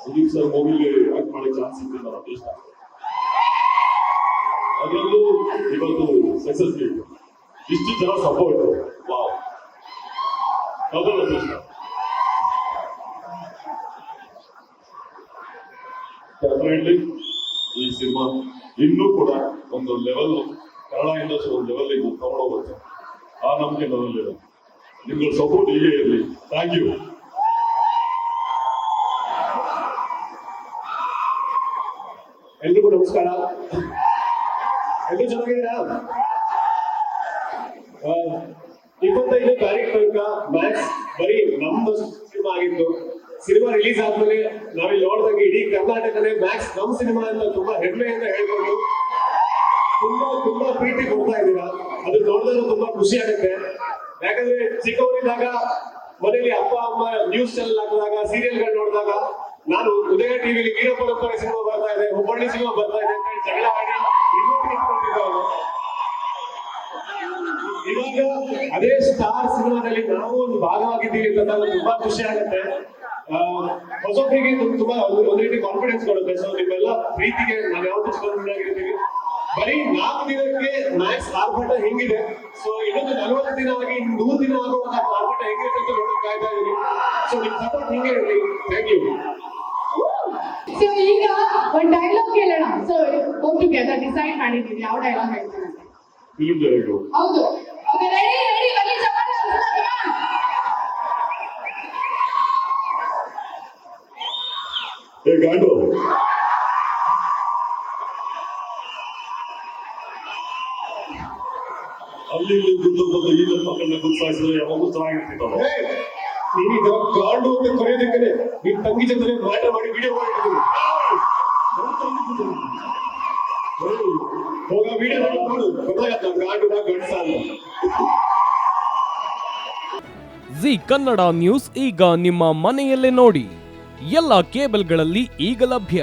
Sudeep sir ಮೂವಿಲಿ act ಮಾಡೋ chance ಸಿಕ್ಕಿಲ್ಲ ಇಷ್ಟ ಅದರಲ್ಲೂ ಇವತ್ತು ಸಕ್ಸಸ್ ಇಷ್ಟು ಜನ ಸಪೋರ್ಟ್ ವಾವ್ ಡಬಲ್ ಅದೃಷ್ಟ ಡೆಫಿನೆಟ್ಲಿ ಈ ಸಿನಿಮಾ ಇನ್ನೂ ಕೂಡ ಒಂದು ಲೆವೆಲ್ ಕನ್ನಡ ಇಂಡಸ್ಟ್ರಿ ಒಂದು ಲೆವೆಲ್ ತಗೊಂಡೋಗುತ್ತೆ ಆ ನಂಬಿಕೆ ನನ್ನಲ್ಲಿದೆ ನಿಮ್ಗಳ ಸಪೋರ್ಟ್ ಹೀಗೆ ಇರಲಿ ಥ್ಯಾಂಕ್ ಯು ಎಲ್ರಿಗೂ ನಮಸ್ಕಾರ ಎಲ್ಲರೂ ಚೆನ್ನಾಗಿದ್ದೀರಾ ಇಪ್ಪತ್ತೈದು ತಾರೀಕು ತನಕ ಮ್ಯಾಕ್ಸ್ ಬರೀ ನಮ್ದು ಸಿನಿಮಾ ಆಗಿತ್ತು. ಸಿನಿಮಾ ರಿಲೀಸ್ ಆದ್ಮೇಲೆ ನಾವಿಲ್ಲಿ ನೋಡಿದಂಗೆ ಇಡೀ ಕರ್ನಾಟಕನೇ ಮ್ಯಾಕ್ಸ್ ನಮ್ ಸಿನಿಮಾ ಅಂತ ತುಂಬಾ ಹೆಮ್ಮೆಯಿಂದ ಹೇಳ್ಕೊಂಡು ತುಂಬಾ ತುಂಬಾ ಪ್ರೀತಿ ಕೊಡ್ತಾ ಇದ್ದೀರಾ. ಅದು ನೋಡಿದ್ರೆ ತುಂಬಾ ಖುಷಿ ಆಗುತ್ತೆ. ಯಾಕಂದ್ರೆ ಚಿಕ್ಕವರಿದ್ದಾಗ ಮನೆಯಲ್ಲಿ ಅಪ್ಪ, ಅಮ್ಮ ನ್ಯೂಸ್ ಚಾನಲ್ ಹಾಕಿದಾಗ ಸೀರಿಯಲ್ಗಳು ನೋಡಿದಾಗ ನಾನು ಉದಯ ಟಿವಿಲಿ ವೀರ ಪರಂಪರೆ ಸಿನಿಮಾ ಬರ್ತಾ ಇದೆ, ಹುಬ್ಬಳ್ಳಿ ಸಿನಿಮಾ ಬರ್ತಾ ಇದೆ ಅಂತ ಜಗಳ ಆಡಿ ಇವಾಗ ಅದೇ ಸ್ಟಾರ್ ಸಿನಿಮಾದಲ್ಲಿ ನಾವು ಒಂದು ಭಾಗವಾಗಿದ್ದೀವಿ ಅಂತ ನಂಗೆ ತುಂಬಾ ಖುಷಿ ಆಗುತ್ತೆ. ಹೊಸೊಬ್ಬರಿಗೆ ತುಂಬ- ಒಂದು ರೀತಿ ಕಾನ್ಫಿಡೆನ್ಸ್ ಕೊಡುತ್ತೆ. ಸೊ ನಿಮ್ಮೆಲ್ಲ ಪ್ರೀತಿಗೆ ನಾವು ಯಾವತ್ತೂ ಚಿಕ್ಕವರಾಗಿರ್ತೀವಿ ಬರೀ ನಾಲ್ಕು ದಿನಕ್ಕೆ ಮ್ಯಾಕ್ಸ್ ಆರ್ಭಟ ಹೆಂಗಿದೆ? ಸೊ ಇನ್ನೊಂದು ನಲವತ್ತು ದಿನ ಆಗಿ ನೂರು ದಿನ ಆಗುವಂತಹ ಆರ್ಭಟ ಹೆಂಗಿರುತ್ತೆ ಅಂತ ನೋಡಕ್ ಕಾಯ್ತಾ ಇದೀನಿ. ಸೊ ನಿಮ್ ಸಪೋರ್ಟ್ ಹಿಂಗೆ ಇರಲಿ? ಥ್ಯಾಂಕ್ ಯು ಸೊ ಈಗ ಒಂದ್ ಡೈಲಾಗ್ ಕೇಳೋಣ. ಸೊ ಹೋಗ್ ಟುಗೆದರ್ ಡಿಸೈಡ್ ಮಾಡಿದ್ದೀವಿ ಯಾವ ಡೈಲಾಗ್ ಹೇಳ್ತೀನಿ ಅಂತ. ಹೌದು. ಓಕೆ ರೆಡಿ ರೆಡಿ ಬನ್ನಿ ಚಪ್ಪಾಳೆ ಏ ಗಾಂಡು. ಅಲ್ಲಿ ಇಲ್ಲಿ ಬಂದು ಈ ಮಕ್ಕಳನ್ನ ಗುರುತಾಯಿಸಿದ್ರೆ ಯಾವಾಗೂ ಚೆನ್ನಾಗಿರ್ತಿದ್ದವ ನೀನೀಗ ಕಾಂಡು ಅಂತ ಕರೆಯೋದಕ್ಕೆ ನಿಮ್ ತಂಗಿ ಜೊತೆ ಮಾಟ ಮಾಡಿ ವಿಡಿಯೋ ಮಾಡಿದ್ದೀನಿ. ಹೋಗ ವಿಡಿಯೋ ನೋಡು ಗೊತ್ತಾಗತ್ತ? ಗಾಂಡುನ ಗಂಡಸ ಅಂತ ಜಿ ಕನ್ನಡ ನ್ಯೂಸ್ ಈಗ ನಿಮ್ಮ ಮನೆಯಲ್ಲೇ ನೋಡಿ. ಎಲ್ಲ ಕೇಬಲ್ಗಳಲ್ಲಿ ಈಗ ಲಭ್ಯ.